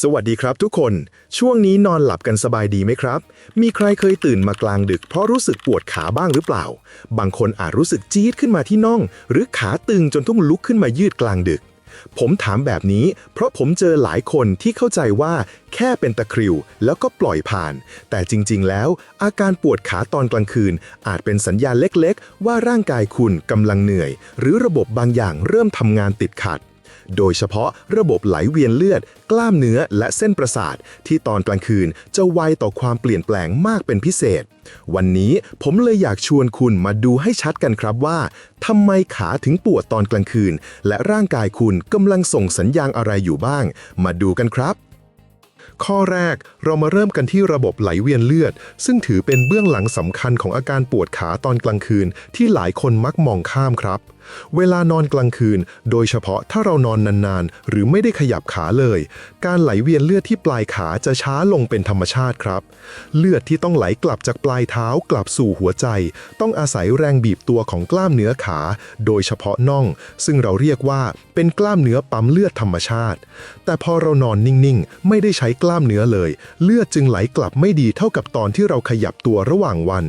สวัสดีครับทุกคน ช่วงนี้นอนหลับกันสบายดีไหมครับ มีใครเคยตื่นมากลางดึกเพราะรู้สึกปวดขาบ้างหรือเปล่า บางคนอาจรู้สึกจี๊ดขึ้นมาที่น่อง หรือขาตึงจนต้องลุกขึ้นมายืดกลางดึก ผมถามแบบนี้ เพราะผมเจอหลายคนที่เข้าใจว่าแค่เป็นตะคริว แล้วก็ปล่อยผ่าน แต่จริงๆ แล้ว อาการปวดขาตอนกลางคืน อาจเป็นสัญญาณเล็กๆ ว่าร่างกายคุณกำลังเหนื่อย หรือระบบบางอย่างเริ่มทำงานติดขัด โดยเฉพาะระบบไหลเวียนเลือด กล้ามเนื้อและเส้นประสาท ที่ตอนกลางคืนจะไวต่อความเปลี่ยนแปลงมากเป็นพิเศษ วันนี้ผมเลยอยากชวนคุณมาดูให้ชัดกันครับว่าทำไมขาถึงปวดตอนกลางคืน และร่างกายคุณกำลังส่งสัญญาณอะไรอยู่บ้าง มาดูกันครับข้อแรกเรามาเริ่มกันที่ระบบไหลเวียนเลือด ซึ่งถือเป็นเบื้องหลังสำคัญของอาการปวดขาตอนกลางคืนที่หลายคนมักมองข้ามครับ เวลานอนกลางคืน โดยเฉพาะถ้าเรานอนนานๆ หรือไม่ได้ขยับขาเลย การไหลเวียนเลือดที่ปลายขาจะช้าลงเป็นธรรมชาติครับ เลือดที่ต้องไหลกลับจากปลายเท้ากลับสู่หัวใจ ต้องอาศัยแรงบีบตัวของกล้ามเนื้อขา โดยเฉพาะน่อง ซึ่งเราเรียกว่าเป็นกล้ามเนื้อปั๊มเลือดธรรมชาติ แต่พอเรานอนนิ่งๆ ไม่ได้ใช้กล้ามเนื้อเลย เลือดจึงไหลกลับไม่ดีเท่ากับตอนที่เราขยับตัวระหว่างวัน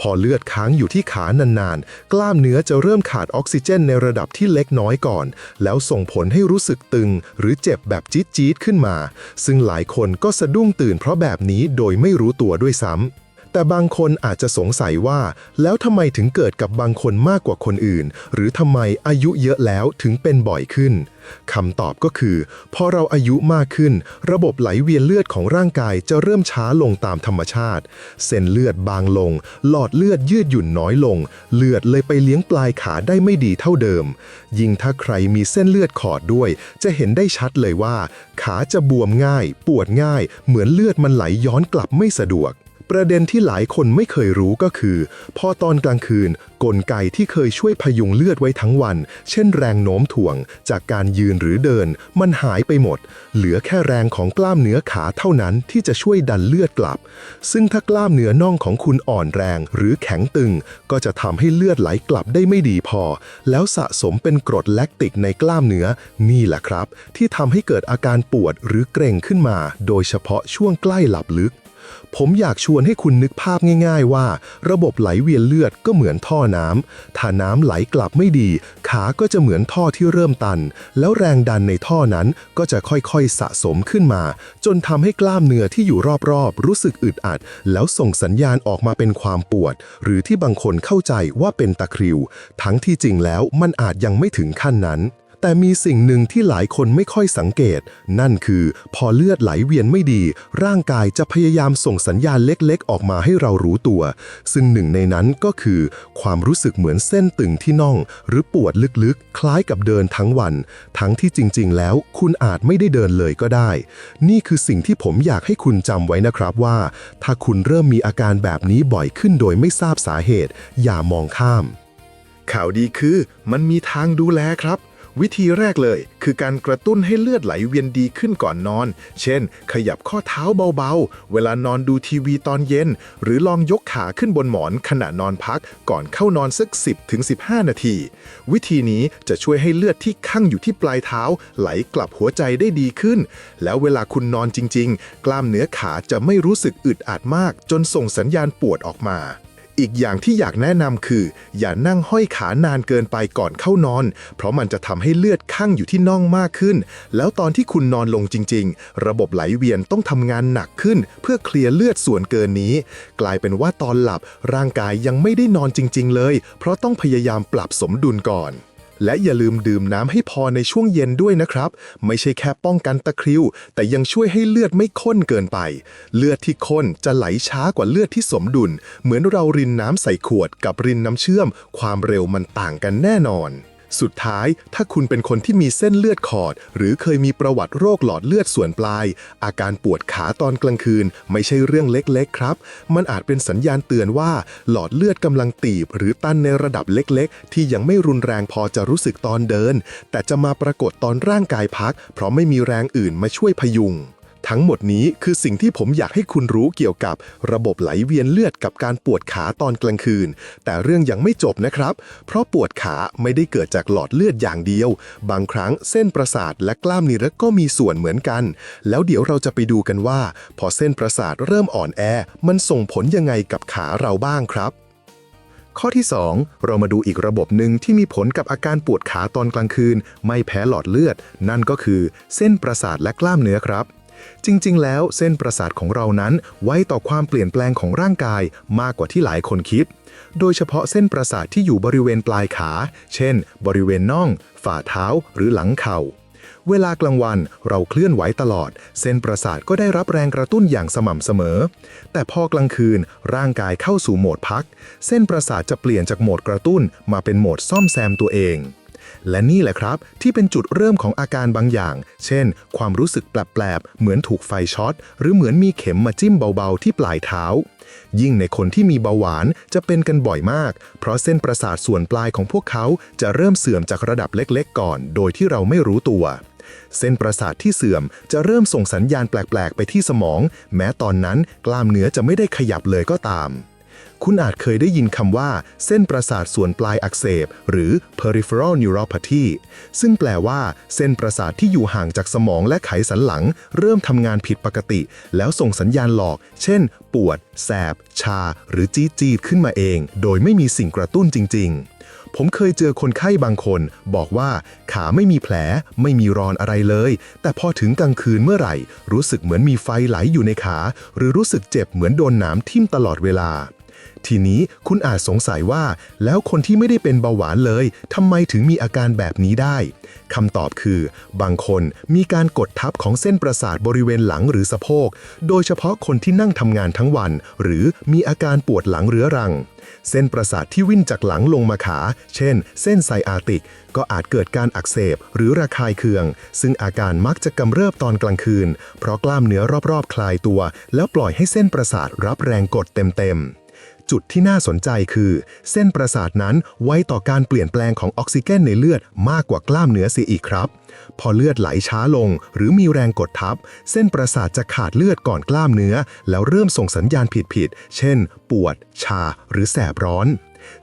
พอเลือดค้างอยู่ที่ขานานๆ กล้ามเนื้อจะเริ่มขาดออกซิิเจนในระดับที่เล็กน้อยก่อน แล้วส่งผลให้รู้สึกตึง หรือเจ็บแบบจี๊ดๆขึ้นมา ซึ่งหลายคนก็สะดุ้งตื่นเพราะแบบนี้โดยไม่รู้ตัวด้วยซ้ำ แต่บางคนอาจจะสงสัยว่า แล้วทำไมถึงเกิดกับบางคนมากกว่าคนอื่น หรือทำไมอายุเยอะแล้วถึงเป็นบ่อยขึ้นคำตอบก็คือ พอเราอายุมากขึ้น ระบบไหลเวียนเลือดของร่างกายจะเริ่มช้าลงตามธรรมชาติ เส้นเลือดบางลง หลอดเลือดยืดหยุ่นน้อยลง เลือดเลยไปเลี้ยงปลายขาได้ไม่ดีเท่าเดิม ยิ่งถ้าใครมีเส้นเลือดขอดด้วย จะเห็นได้ชัดเลยว่า ขาจะบวมง่าย ปวดง่าย เหมือนเลือดมันไหลย้อนกลับไม่สะดวก ประเด็นที่หลายคนไม่เคยรู้ก็คือ พอตอนกลางคืน กลไกที่เคยช่วยพยุงเลือดไว้ทั้งวัน เช่นแรงโน้มถ่วง จากการยืนหรือเดิน มันหายไปหมด เหลือแค่แรงของกล้ามเนื้อขาเท่านั้นที่จะช่วยดันเลือดกลับ ซึ่งถ้ากล้ามเนื้อน่องของคุณอ่อนแรง หรือแข็งตึง ก็จะทำให้เลือดไหลกลับได้ไม่ดีพอ แล้วสะสมเป็นกรดแลคติกในกล้ามเนื้อนี่แหละครับ ที่ทำให้เกิดอาการปวดหรือเกร็งขึ้นมา โดยเฉพาะช่วงใกล้หลับลึก ผมอยากชวนให้คุณนึกภาพง่าย ๆ ว่า ระบบไหลเวียนเลือดก็เหมือนท่อน้ำถ้าน้ำไหลกลับไม่ดี ขาก็จะเหมือนท่อที่เริ่มตัน แล้วแรงดันในท่อนั้นก็จะค่อยๆสะสมขึ้นมา จนทำให้กล้ามเนื้อที่อยู่รอบๆ รู้สึกอึดอัด แล้วส่งสัญญาณออกมาเป็นความปวด หรือที่บางคนเข้าใจว่าเป็นตะคริว ทั้งที่จริงแล้วมันอาจยังไม่ถึงขั้นนั้น แต่มีสิ่งหนึ่งที่หลายคนไม่ค่อยสังเกต นั่นคือพอเลือดไหลเวียนไม่ดี ร่างกายจะพยายามส่งสัญญาณเล็กๆ ออกมาให้เรารู้ตัว ซึ่งหนึ่งในนั้นก็คือ ความรู้สึกเหมือนเส้นตึงที่น่อง หรือปวดลึกๆ คล้ายกับเดินทั้งวัน ทั้งที่จริงๆ แล้ว คุณอาจไม่ได้เดินเลยก็ได้ นี่คือสิ่งที่ผมอยากให้คุณจำไว้นะครับว่า ถ้าคุณเริ่มมีอาการแบบนี้บ่อยขึ้นโดยไม่ทราบสาเหตุ อย่ามองข้าม ข่าวดีคือมันมีทางดูแลครับ วิธีแรกเลย คือการกระตุ้นให้เลือดไหลเวียนดีขึ้นก่อนนอน เช่น ขยับข้อเท้าเบาๆ เวลานอนดูทีวีตอนเย็น หรือลองยกขาขึ้นบนหมอนขณะนอนพักก่อนเข้านอนสัก 10ถึง15 นาที วิธีนี้จะช่วยให้เลือดที่คั่งอยู่ที่ปลายเท้า ไหลกลับหัวใจได้ดีขึ้น แล้วเวลาคุณนอนจริง ๆ กล้ามเนื้อขาจะไม่รู้สึกอึดอัดมาก จนส่งสัญญาณปวดออกมา อีกอย่างที่อยากแนะนำคือ อย่านั่งห้อยขานานเกินไปก่อนเข้านอน เพราะมันจะทำให้เลือดข้างอยู่ที่น่องมากขึ้น แล้วตอนที่คุณนอนลงจริง ๆ ระบบไหลเวียนต้องทำงานหนักขึ้น เพื่อเคลียร์เลือดส่วนเกินนี้ กลายเป็นว่าตอนหลับร่างกายยังไม่ได้นอนจริง ๆ เลย เพราะต้องพยายามปรับสมดุลก่อน และอย่าลืมดื่มน้ำให้พอในช่วงเย็นด้วยนะครับ ไม่ใช่แค่ป้องกันตะคริว แต่ยังช่วยให้เลือดไม่ข้นเกินไป เลือดที่ข้นจะไหลช้ากว่าเลือดที่สมดุล เหมือนเรารินน้ำใส่ขวดกับรินน้ำเชื่อม ความเร็วมันต่างกันแน่นอน สุดท้ายถ้าคุณเป็นคนที่มีเส้นเลือดขอด หรือเคยมีประวัติโรคหลอดเลือดส่วนปลาย อาการปวดขาตอนกลางคืน ไม่ใช่เรื่องเล็กๆครับ มันอาจเป็นสัญญาณเตือนว่า หลอดเลือดกำลังตีบ หรือตันในระดับเล็กๆ ที่ยังไม่รุนแรงพอจะรู้สึกตอนเดิน แต่จะมาปรากฏตอนร่างกายพัก เพราะไม่มีแรงอื่นมาช่วยพยุง ทั้งหมดนี้คือสิ่งที่ผมอยากให้คุณรู้เกี่ยวกับระบบไหลเวียนเลือดกับการปวดขาตอนกลางคืน แต่เรื่องยังไม่จบนะครับ เพราะปวดขาไม่ได้เกิดจากหลอดเลือดอย่างเดียว บางครั้งเส้นประสาทและกล้ามเนื้อก็มีส่วนเหมือนกัน แล้วเดี๋ยวเราจะไปดูกันว่า พอเส้นประสาทเริ่มอ่อนแอ มันส่งผลยังไงกับขาเราบ้างครับข้อที่ 2 เรามาดูอีกระบบหนึ่งที่มีผลกับอาการปวดขาตอนกลางคืน ไม่แพ้หลอดเลือด นั่นก็คือเส้นประสาทและกล้ามเนื้อครับ จริง ๆ แล้วเส้นประสาทของเรานั้นไว้ต่อความเปลี่ยนแปลงของร่างกายมากกว่าที่หลายคนคิด โดยเฉพาะเส้นประสาทที่อยู่บริเวณปลายขา เช่น บริเวณน่อง ฝ่าเท้า หรือหลังเข่า เวลากลางวันเราเคลื่อนไหวตลอด เส้นประสาทก็ได้รับแรงกระตุ้นอย่างสม่ำเสมอ แต่พอกลางคืนร่างกายเข้าสู่โหมดพัก เส้นประสาทจะเปลี่ยนจากโหมดกระตุ้นมาเป็นโหมดซ่อมแซมตัวเอง และนี่แหละครับ ที่เป็นจุดเริ่มของอาการบางอย่าง เช่น ความรู้สึกแปลบๆ เหมือนถูกไฟช็อต หรือเหมือนมีเข็มมาจิ้มเบาๆ ที่ปลายเท้า ยิ่งในคนที่มีเบาหวานจะเป็นกันบ่อยมาก เพราะเส้นประสาทส่วนปลายของพวกเขาจะเริ่มเสื่อมจากระดับเล็กๆ ก่อน โดยที่เราไม่รู้ตัวเส้นประสาทที่เสื่อมจะเริ่มส่งสัญญาณแปลก ๆ ไปที่สมอง แม้ตอนนั้นกล้ามเนื้อจะไม่ได้ขยับเลยก็ตาม คุณอาจเคยได้ยินคำว่า เส้นประสาทส่วนปลายอักเสบ หรือ peripheral neuropathy ซึ่งแปลว่า เส้นประสาทที่อยู่ห่างจากสมองและไขสันหลัง เริ่มทำงานผิดปกติ แล้วส่งสัญญาณหลอก เช่น ปวด แสบ ชา หรือจี๊ดจีดขึ้นมาเอง โดยไม่มีสิ่งกระตุ้นจริง ๆผมเคยเจอคนไข้บางคน บอกว่าขาไม่มีแผล ไม่มีรอนอะไรเลย แต่พอถึงกลางคืนเมื่อไหร่ รู้สึกเหมือนมีไฟไหลอยู่ในขา หรือรู้สึกเจ็บเหมือนโดนหนามทิ่มตลอดเวลา ทีนี้คุณอาจสงสัยว่า แล้วคนที่ไม่ได้เป็นเบาหวานเลยทำไมถึงมีอาการแบบนี้ได้คำตอบคือ บางคนมีการกดทับของเส้นประสาทบริเวณหลังหรือสะโพก โดยเฉพาะคนที่นั่งทำงานทั้งวัน หรือมีอาการปวดหลังเรื้อรัง เส้นประสาทที่วิ่งจากหลังลงมาขา เช่น เส้นไซอาติก ก็อาจเกิดการอักเสบหรือระคายเคือง ซึ่งอาการมักจะกำเริบตอนกลางคืน เพราะกล้ามเนื้อรอบๆ คลายตัว แล้วปล่อยให้เส้นประสาทรับแรงกดเต็มๆ จุดที่น่าสนใจคือ เส้นประสาทนั้นไว้ต่อการเปลี่ยนแปลงของออกซิเจนในเลือดมากกว่ากล้ามเนื้อเสียอีกครับ พอเลือดไหลช้าลง หรือมีแรงกดทับ เส้นประสาทจะขาดเลือดก่อนกล้ามเนื้อ แล้วเริ่มส่งสัญญาณผิดๆเช่น ปวด ชา หรือแสบร้อน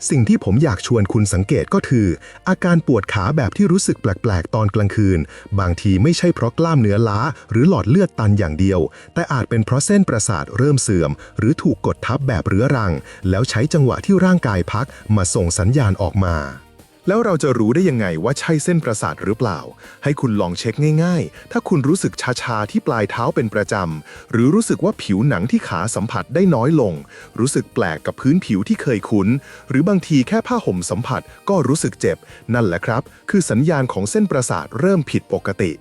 สิ่งที่ผมอยากชวนคุณสังเกตก็คือ อาการปวดขาแบบที่รู้สึกแปลก ๆ ตอนกลางคืน บางทีไม่ใช่เพราะกล้ามเนื้อล้า หรือหลอดเลือดตันอย่างเดียว แต่อาจเป็นเพราะเส้นประสาทเริ่มเสื่อม หรือถูกกดทับแบบเรื้อรัง แล้วใช้จังหวะที่ร่างกายพักมาส่งสัญญาณออกมา แล้วเราจะรู้ได้ยังไงว่าใช่เส้นประสาทหรือเปล่า ให้คุณลองเช็คง่าย ๆ ถ้าคุณรู้สึกชาๆที่ปลายเท้าเป็นประจำ หรือรู้สึกว่าผิวหนังที่ขาสัมผัสได้น้อยลง รู้สึกแปลกกับพื้นผิวที่เคยคุ้น หรือบางทีแค่ผ้าห่มสัมผัสก็รู้สึกเจ็บ นั่นแหละครับ คือสัญญาณของเส้นประสาทเริ่มผิดปกติ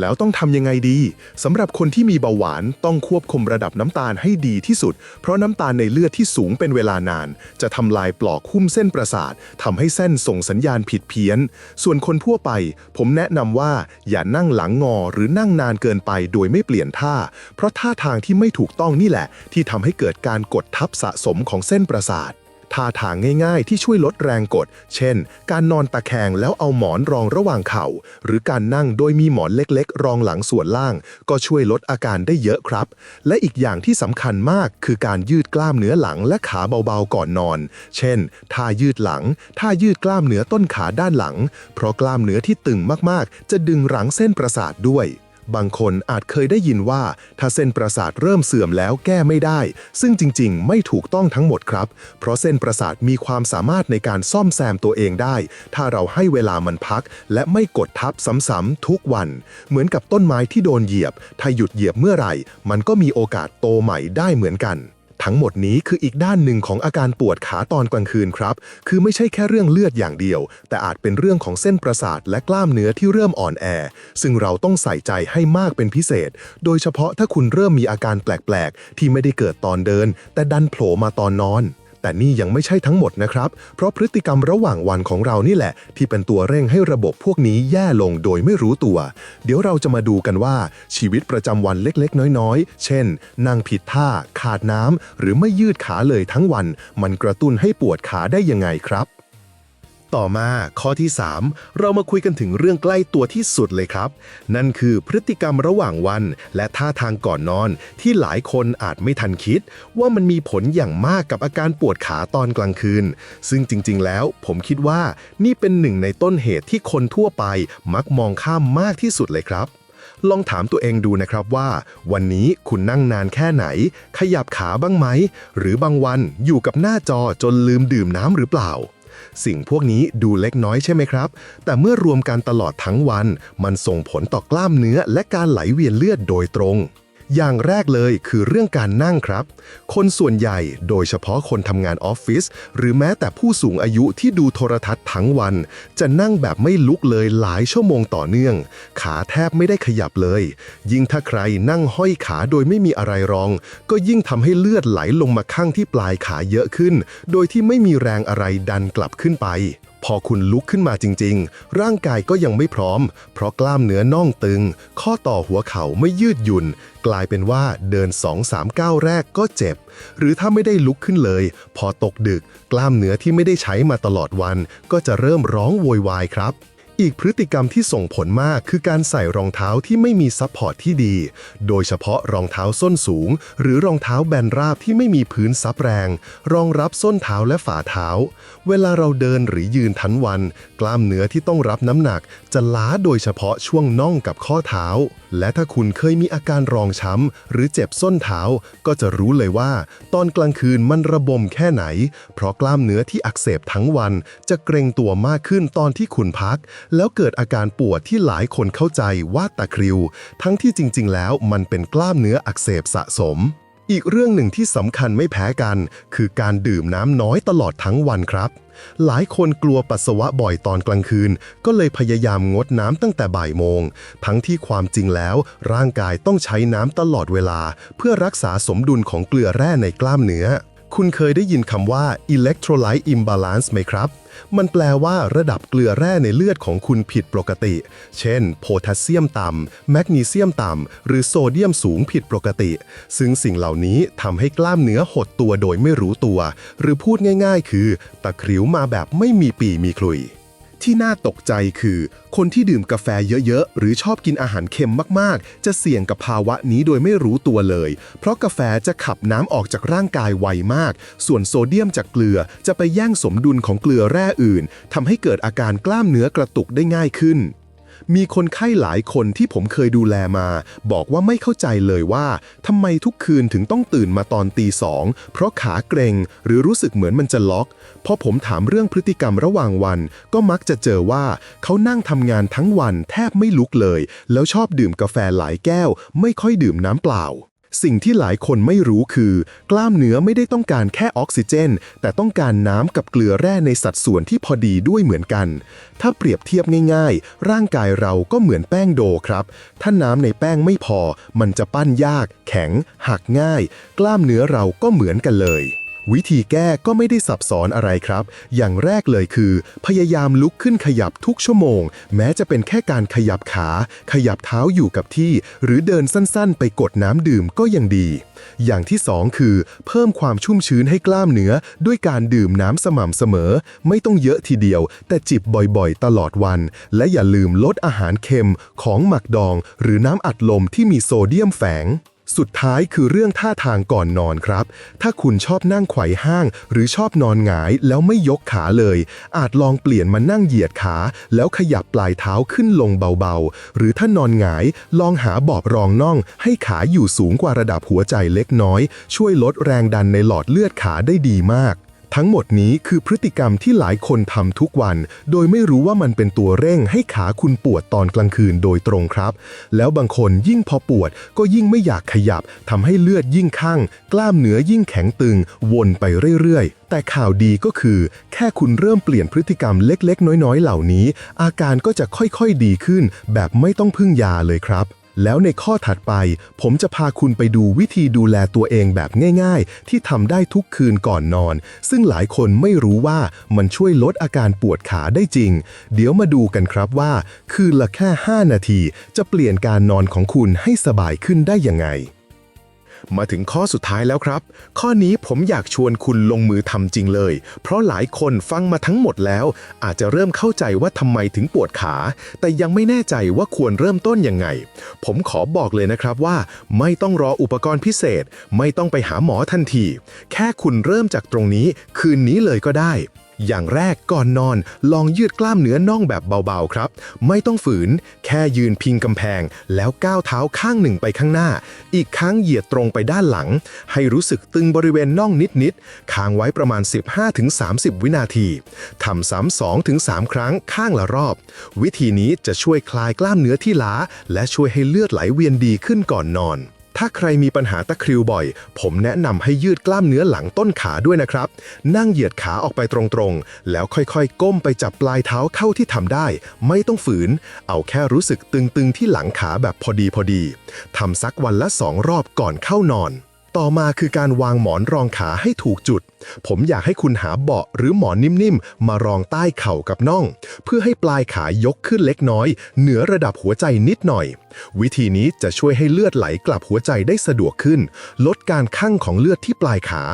แล้วต้องทำยังไงดีสำหรับคนที่มีเบาหวานต้องควบคุมระดับน้ำตาลให้ดีที่สุด เพราะน้ำตาลในเลือดที่สูงเป็นเวลานาน จะทำลายปลอกหุ้มเส้นประสาททำให้เส้นส่งสัญญาณผิดเพี้ยน ส่วนคนทั่วไป ผมแนะนำว่าอย่านั่งหลังงอหรือนั่งนานเกินไปโดยไม่เปลี่ยนท่า เพราะท่าทางที่ไม่ถูกต้องนี่แหละ ที่ทำให้เกิดการกดทับสะสมของเส้นประสาท ท่าทางง่ายๆ ที่ช่วยลดแรงกด เช่น การนอนตะแคงแล้วเอาหมอนรองระหว่างเข่า หรือการนั่งโดยมีหมอนเล็กๆ รองหลังส่วนล่าง ก็ช่วยลดอาการได้เยอะครับ และอีกอย่างที่สำคัญมากคือการยืดกล้ามเนื้อหลังและขาเบาๆก่อนนอน เช่นท่ายืดหลังท่ายืดกล้ามเนื้อต้นขาด้านหลัง เพราะกล้ามเนื้อที่ตึงมากๆ จะดึงรั้งเส้นประสาทด้วย บางคนอาจเคยได้ยินว่า ถ้าเส้นประสาทเริ่มเสื่อมแล้วแก้ไม่ได้ ซึ่งจริง ๆ ไม่ถูกต้องทั้งหมดครับ เพราะเส้นประสาทมีความสามารถในการซ่อมแซมตัวเองได้ ถ้าเราให้เวลามันพัก และไม่กดทับซ้ำๆทุกวัน เหมือนกับต้นไม้ที่โดนเหยียบ ถ้าหยุดเหยียบเมื่อไหร่ มันก็มีโอกาสโตใหม่ได้เหมือนกัน ทั้งหมดนี้คืออีกด้านหนึ่งของอาการปวดขาตอนกลางคืนครับ คือไม่ใช่แค่เรื่องเลือดอย่างเดียว แต่อาจเป็นเรื่องของเส้นประสาทและกล้ามเนื้อที่เริ่มอ่อนแอ ซึ่งเราต้องใส่ใจให้มากเป็นพิเศษ โดยเฉพาะถ้าคุณเริ่มมีอาการแปลกๆ ที่ไม่ได้เกิดตอนเดิน แต่ดันโผล่มาตอนนอน แต่นี่ยังไม่ใช่ทั้งหมดนะครับ เพราะพฤติกรรมระหว่างวันของเรานี่แหละ ที่เป็นตัวเร่งให้ระบบพวกนี้แย่ลงโดยไม่รู้ตัว เดี๋ยวเราจะมาดูกันว่าชีวิตประจำวันเล็กๆ น้อยๆ เช่น นั่งผิดท่า ขาดน้ำหรือไม่ยืดขาเลยทั้งวัน มันกระตุ้นให้ปวดขาได้ยังไงครับ ต่อมาข้อที่ 3 เรามาคุยกันถึงเรื่องใกล้ตัวที่สุดเลยครับ นั่นคือพฤติกรรมระหว่างวัน และท่าทางก่อนนอน ที่หลายคนอาจไม่ทันคิด ว่ามันมีผลอย่างมากกับอาการปวดขาตอนกลางคืน ซึ่งจริง ๆ แล้วผมคิดว่านี่เป็นหนึ่งในต้นเหตุที่คนทั่วไปมักมองข้ามมากที่สุดเลยครับลองถามตัวเองดูนะครับว่า วันนี้คุณนั่งนานแค่ไหน ขยับขาบ้างไหม หรือบางวันอยู่กับหน้าจอจนลืมดื่มน้ำหรือเปล่า สิ่งพวกนี้ดูเล็กน้อยใช่ไหมครับ แต่เมื่อรวมกันตลอดทั้งวัน มันส่งผลต่อกล้ามเนื้อและการไหลเวียนเลือดโดยตรง อย่างแรกเลยคือเรื่องการนั่งครับ คนส่วนใหญ่โดยเฉพาะคนทำงานออฟฟิศหรือแม้แต่ผู้สูงอายุที่ดูโทรทัศน์ทั้งวัน จะนั่งแบบไม่ลุกเลยหลายชั่วโมงต่อเนื่อง ขาแทบไม่ได้ขยับเลย ยิ่งถ้าใครนั่งห้อยขาโดยไม่มีอะไรรอง ก็ยิ่งทำให้เลือดไหลลงมาข้างที่ปลายขาเยอะขึ้น โดยที่ไม่มีแรงอะไรดันกลับขึ้นไป พอคุณลุกขึ้นมาจริง ๆ ร่างกายก็ยังไม่พร้อม เพราะกล้ามเนื้อน่องตึง ข้อต่อหัวเข่าไม่ยืดหยุ่น กลายเป็นว่าเดิน 2-3ก้าวแรกก็เจ็บ หรือถ้าไม่ได้ลุกขึ้นเลย พอตกดึก กล้ามเนื้อที่ไม่ได้ใช้มาตลอดวัน ก็จะเริ่มร้องโวยวายครับ อีกพฤติกรรมที่ส่งผลมากคือการใส่รองเท้าที่ไม่มีซัพพอร์ตที่ดี โดยเฉพาะรองเท้าส้นสูง หรือรองเท้าแบนราบที่ไม่มีพื้นซับแรง รองรับส้นเท้าและฝ่าเท้า เวลาเราเดินหรือยืนทั้งวัน กล้ามเนื้อที่ต้องรับน้ำหนัก จะล้าโดยเฉพาะช่วงน่องกับข้อเท้า และถ้าคุณเคยมีอาการรองช้ำหรือเจ็บส้นเท้า ก็จะรู้เลยว่า ตอนกลางคืนมันระบมแค่ไหน เพราะกล้ามเนื้อที่อักเสบทั้งวัน จะเกรงตัวมากขึ้นตอนที่คุณพักแล้วเกิดอาการปวดที่หลายคนเข้าใจว่าตะคริว ทั้งที่จริง ๆ แล้วมันเป็นกล้ามเนื้ออักเสบสะสม อีกเรื่องหนึ่งที่สำคัญไม่แพ้กัน คือการดื่มน้ำน้อยตลอดทั้งวันครับ หลายคนกลัวปัสสาวะบ่อยตอนกลางคืน ก็เลยพยายามงดน้ำตั้งแต่บ่ายโมง ทั้งที่ความจริงแล้ว ร่างกายต้องใช้น้ำตลอดเวลา เพื่อรักษาสมดุลของเกลือแร่ในกล้ามเนื้อ คุณเคยได้ยินคำว่า electrolyte imbalance ไหมครับ มันแปลว่าระดับเกลือแร่ในเลือดของคุณผิดปกติ เช่น โพแทสเซียมต่ำ แมกนีเซียมต่ำ หรือโซเดียมสูงผิดปกติ ซึ่งสิ่งเหล่านี้ทำให้กล้ามเนื้อหดตัวโดยไม่รู้ตัว หรือพูดง่าย ๆ คือ ตะคริวมาแบบไม่มีปีมีคลุย ที่น่าตกใจคือ คนที่ดื่มกาแฟเยอะๆ หรือชอบกินอาหารเค็มมากๆ จะเสี่ยงกับภาวะนี้โดยไม่รู้ตัวเลย เพราะกาแฟจะขับน้ำออกจากร่างกายไวมาก ส่วนโซเดียมจากเกลือจะไปแย่งสมดุลของเกลือแร่อื่นทำให้เกิดอาการกล้ามเนื้อกระตุกได้ง่ายขึ้น มีคนไข้หลายคนที่ผมเคยดูแลมา บอกว่าไม่เข้าใจเลยว่าทำไมทุกคืนถึงต้องตื่นมาตอนตีสองเพราะขาเกร็งหรือรู้สึกเหมือนมันจะล็อก พอผมถามเรื่องพฤติกรรมระหว่างวัน ก็มักจะเจอว่าเขานั่งทำงานทั้งวันแทบไม่ลุกเลย แล้วชอบดื่มกาแฟหลายแก้ว ไม่ค่อยดื่มน้ำเปล่า สิ่งที่หลายคนไม่รู้คือ กล้ามเนื้อไม่ได้ต้องการแค่ออกซิเจน แต่ต้องการน้ำกับเกลือแร่ในสัดส่วนที่พอดีด้วยเหมือนกัน ถ้าเปรียบเทียบง่าย ๆ ร่างกายเราก็เหมือนแป้งโดครับ ถ้าน้ำในแป้งไม่พอ มันจะปั้นยาก แข็ง หักง่าย กล้ามเนื้อเราก็เหมือนกันเลย วิธีแก้ก็ไม่ได้ซับซ้อนอะไรครับ อย่างแรกเลยคือ พยายามลุกขึ้นขยับทุกชั่วโมง แม้จะเป็นแค่การขยับขา ขยับเท้าอยู่กับที่ หรือเดินสั้นๆ ไปกดน้ำดื่มก็ยังดี อย่างที่สองคือ เพิ่มความชุ่มชื้นให้กล้ามเนื้อ ด้วยการดื่มน้ำสม่ำเสมอ ไม่ต้องเยอะทีเดียว แต่จิบบ่อยๆ ตลอดวัน และอย่าลืมลดอาหารเค็ม ของหมักดอง หรือน้ำอัดลมที่มีโซเดียมแฝง สุดท้ายคือเรื่องท่าทางก่อนนอนครับ ถ้าคุณชอบนั่งไขว่ห้าง หรือชอบนอนหงายแล้วไม่ยกขาเลย อาจลองเปลี่ยนมานั่งเหยียดขา แล้วขยับปลายเท้าขึ้นลงเบาๆ หรือถ้านอนหงาย ลองหาเบาะรองน่อง ให้ขาอยู่สูงกว่าระดับหัวใจเล็กน้อย ช่วยลดแรงดันในหลอดเลือดขาได้ดีมาก ทั้งหมดนี้คือพฤติกรรมที่หลายคนทำทุกวัน โดยไม่รู้ว่ามันเป็นตัวเร่งให้ขาคุณปวดตอนกลางคืนโดยตรงครับ แล้วบางคนยิ่งพอปวดก็ยิ่งไม่อยากขยับทำให้เลือดยิ่งข้าง กล้ามเนื้อยิ่งแข็งตึง วนไปเรื่อยๆ แต่ข่าวดีก็คือ แค่คุณเริ่มเปลี่ยนพฤติกรรมเล็กๆ น้อยๆ เหล่านี้ อาการก็จะค่อยๆดีขึ้น แบบไม่ต้องพึ่งยาเลยครับ แล้วในข้อถัดไป ผมจะพาคุณไปดูวิธีดูแลตัวเองแบบง่าย ๆ ที่ทำได้ทุกคืนก่อนนอน ซึ่งหลายคนไม่รู้ว่ามันช่วยลดอาการปวดขาได้จริง เดี๋ยวมาดูกันครับว่า คืนละแค่ 5 นาที จะเปลี่ยนการนอนของคุณให้สบายขึ้นได้ยังไง มาถึงข้อสุดท้ายแล้วครับ ข้อนี้ผมอยากชวนคุณลงมือทำจริงเลย เพราะหลายคนฟังมาทั้งหมดแล้ว อาจจะเริ่มเข้าใจว่าทำไมถึงปวดขา แต่ยังไม่แน่ใจว่าควรเริ่มต้นยังไง ผมขอบอกเลยนะครับว่า ไม่ต้องรออุปกรณ์พิเศษ ไม่ต้องไปหาหมอทันที แค่คุณเริ่มจากตรงนี้คืนนี้เลยก็ได้ อย่างแรกก่อนนอนลองยืดกล้ามเนื้อน่องแบบเบาๆครับ ไม่ต้องฝืน แค่ยืนพิงกำแพง แล้วก้าวเท้าข้างหนึ่งไปข้างหน้า อีกครั้งเหยียดตรงไปด้านหลัง ให้รู้สึกตึงบริเวณน่องนิดๆค้างไว้ประมาณ 15-30 วินาทีทำซ้ำ2-3ครั้งข้างละรอบ วิธีนี้จะช่วยคลายกล้ามเนื้อที่ล้า และช่วยให้เลือดไหลเวียนดีขึ้นก่อนนอน ถ้าใครมีปัญหาตะคริวบ่อย ผมแนะนำให้ยืดกล้ามเนื้อหลังต้นขาด้วยนะครับ นั่งเหยียดขาออกไปตรงๆ แล้วค่อยๆ ก้มไปจับปลายเท้าเข้าที่ทำได้ ไม่ต้องฝืน เอาแค่รู้สึกตึงๆ ที่หลังขาแบบพอดีพอดีทำสักวันละสองรอบก่อนเข้านอน ต่อมาคือการวางหมอนรองขาให้ถูกจุด ผมอยากให้คุณหาเบาะหรือหมอนนิ่มๆ มารองใต้เข่ากับน่อง เพื่อให้ปลายขายกขึ้นเล็กน้อย เหนือระดับหัวใจนิดหน่อย วิธีนี้จะช่วยให้เลือดไหลกลับหัวใจได้สะดวกขึ้น ลดการคั่งของเลือดที่ปลายขา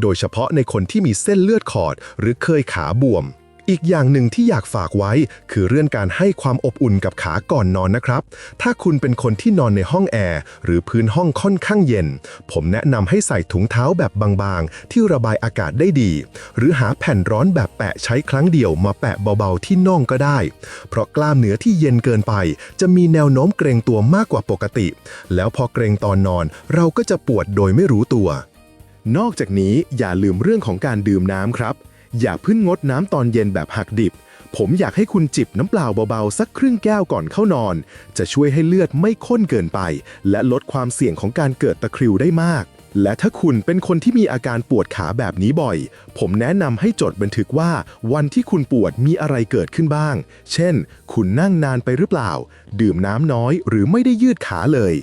โดยเฉพาะในคนที่มีเส้นเลือดขอด หรือเคยขาบวม อีกอย่างหนึ่งที่อยากฝากไว้ คือเรื่องการให้ความอบอุ่นกับขาก่อนนอนนะครับ ถ้าคุณเป็นคนที่นอนในห้องแอร์หรือพื้นห้องค่อนข้างเย็น ผมแนะนำให้ใส่ถุงเท้าแบบบางๆ ที่ระบายอากาศได้ดี หรือหาแผ่นร้อนแบบแปะใช้ครั้งเดียวมาแปะเบาๆที่น่องก็ได้ เพราะกล้ามเนื้อที่เย็นเกินไป จะมีแนวโน้มเกรงตัวมากกว่าปกติ แล้วพอเกรงตอนนอน เราก็จะปวดโดยไม่รู้ตัว นอกจากนี้อย่าลืมเรื่องของการดื่มน้ำครับ อย่าพึ่งงดน้ำตอนเย็นแบบหักดิบ ผมอยากให้คุณจิบน้ำเปล่าเบาๆ สักครึ่งแก้วก่อนเข้านอน จะช่วยให้เลือดไม่ข้นเกินไป และลดความเสี่ยงของการเกิดตะคริวได้มาก และถ้าคุณเป็นคนที่มีอาการปวดขาแบบนี้บ่อย ผมแนะนำให้จดบันทึกว่า วันที่คุณปวดมีอะไรเกิดขึ้นบ้าง เช่น คุณนั่งนานไปหรือเปล่า ดื่มน้ำน้อยหรือไม่ได้ยืดขาเลย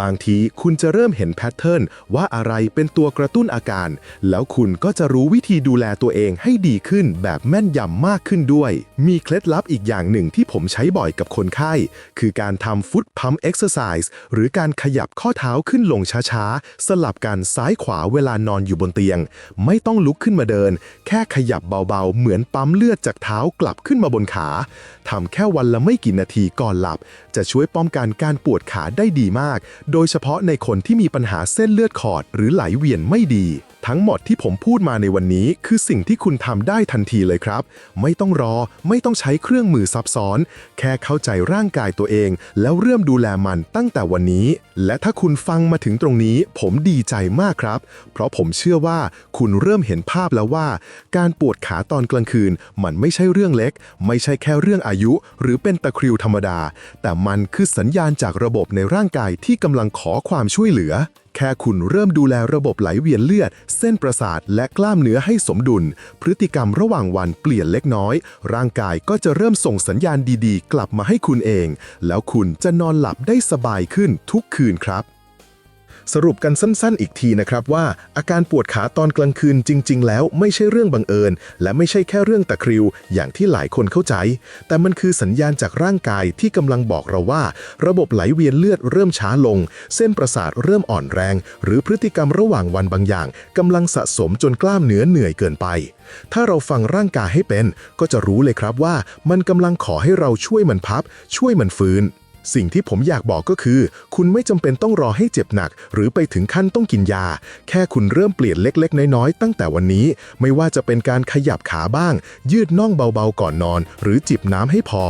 บางทีคุณจะเริ่มเห็นแพทเทิร์นว่าอะไรเป็นตัวกระตุ้นอาการ แล้วคุณก็จะรู้วิธีดูแลตัวเองให้ดีขึ้นแบบแม่นยำมากขึ้นด้วย มีเคล็ดลับอีกอย่างหนึ่งที่ผมใช้บ่อยกับคนไข้ คือการทำฟุตพัมเอ็กซ์ไซส์หรือการขยับข้อเท้าขึ้นลงช้าๆ สลับกันซ้ายขวาเวลานอนอยู่บนเตียง ไม่ต้องลุกขึ้นมาเดิน แค่ขยับเบาๆ เหมือนปั๊มเลือดจากเท้ากลับขึ้นมาบนขาทำแค่วันละไม่กี่นาทีก่อนหลับ จะช่วยป้องกันการปวดขาได้ดีมาก โดยเฉพาะในคนที่มีปัญหาเส้นเลือดขอด หรือไหลเวียนไม่ดี ทั้งหมดที่ผมพูดมาในวันนี้ คือสิ่งที่คุณทำได้ทันทีเลยครับ ไม่ต้องรอ ไม่ต้องใช้เครื่องมือซับซ้อน แค่เข้าใจร่างกายตัวเอง แล้วเริ่มดูแลมันตั้งแต่วันนี้ และถ้าคุณฟังมาถึงตรงนี้ ผมดีใจมากครับ เพราะผมเชื่อว่าคุณเริ่มเห็นภาพแล้วว่า การปวดขาตอนกลางคืน มันไม่ใช่เรื่องเล็ก ไม่ใช่แค่เรื่องอายุ หรือเป็นตะคริวธรรมดา แต่มันคือสัญญาณจากระบบในร่างกายที่กำลังขอความช่วยเหลือ แค่คุณเริ่มดูแลระบบไหลเวียนเลือด เส้นประสาทและกล้ามเนื้อให้สมดุล พฤติกรรมระหว่างวันเปลี่ยนเล็กน้อย ร่างกายก็จะเริ่มส่งสัญญาณดีๆ กลับมาให้คุณเอง แล้วคุณจะนอนหลับได้สบายขึ้นทุกคืนครับ สรุปกันสั้นๆ อีกทีนะครับว่า อาการปวดขาตอนกลางคืนจริง ๆ แล้วไม่ใช่เรื่องบังเอิญ และไม่ใช่แค่เรื่องตะคริว อย่างที่หลายคนเข้าใจ แต่มันคือสัญญาณจากร่างกายที่กำลังบอกเราว่า ระบบไหลเวียนเลือดเริ่มช้าลง เส้นประสาทเริ่มอ่อนแรง หรือพฤติกรรมระหว่างวันบางอย่างกำลังสะสมจนกล้ามเนื้อเหนื่อยเกินไป ถ้าเราฟังร่างกายให้เป็น ก็จะรู้เลยครับว่า มันกำลังขอให้เราช่วยมันพับ ช่วยมันฟื้น สิ่งที่ผมอยากบอกก็คือ คุณไม่จำเป็นต้องรอให้เจ็บหนัก หรือไปถึงขั้นต้องกินยา แค่คุณเริ่มเปลี่ยนเล็กๆ น้อยๆ ตั้งแต่วันนี้ ไม่ว่าจะเป็นการขยับขาบ้าง ยืดน่องเบาๆ ก่อนนอน หรือจิบน้ำให้พอ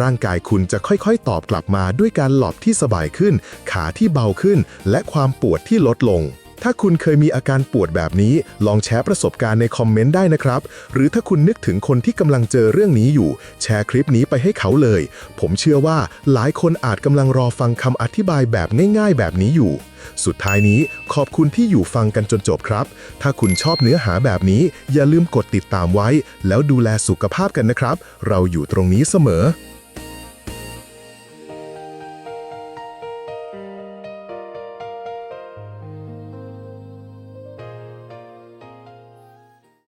ร่างกายคุณจะค่อยๆ ตอบกลับมาด้วยการหลอบที่สบายขึ้น ขาที่เบาขึ้น และความปวดที่ลดลง ถ้าคุณเคยมีอาการปวดแบบนี้ ลองแชร์ประสบการณ์ในคอมเมนต์ได้นะครับ หรือถ้าคุณนึกถึงคนที่กำลังเจอเรื่องนี้อยู่ แชร์คลิปนี้ไปให้เขาเลย ผมเชื่อว่าหลายคนอาจกำลังรอฟังคำอธิบายแบบง่าย ๆ แบบนี้อยู่ สุดท้ายนี้ขอบคุณที่อยู่ฟังกันจนจบครับ ถ้าคุณชอบเนื้อหาแบบนี้ อย่าลืมกดติดตามไว้ แล้วดูแลสุขภาพกันนะครับ เราอยู่ตรงนี้เสมอ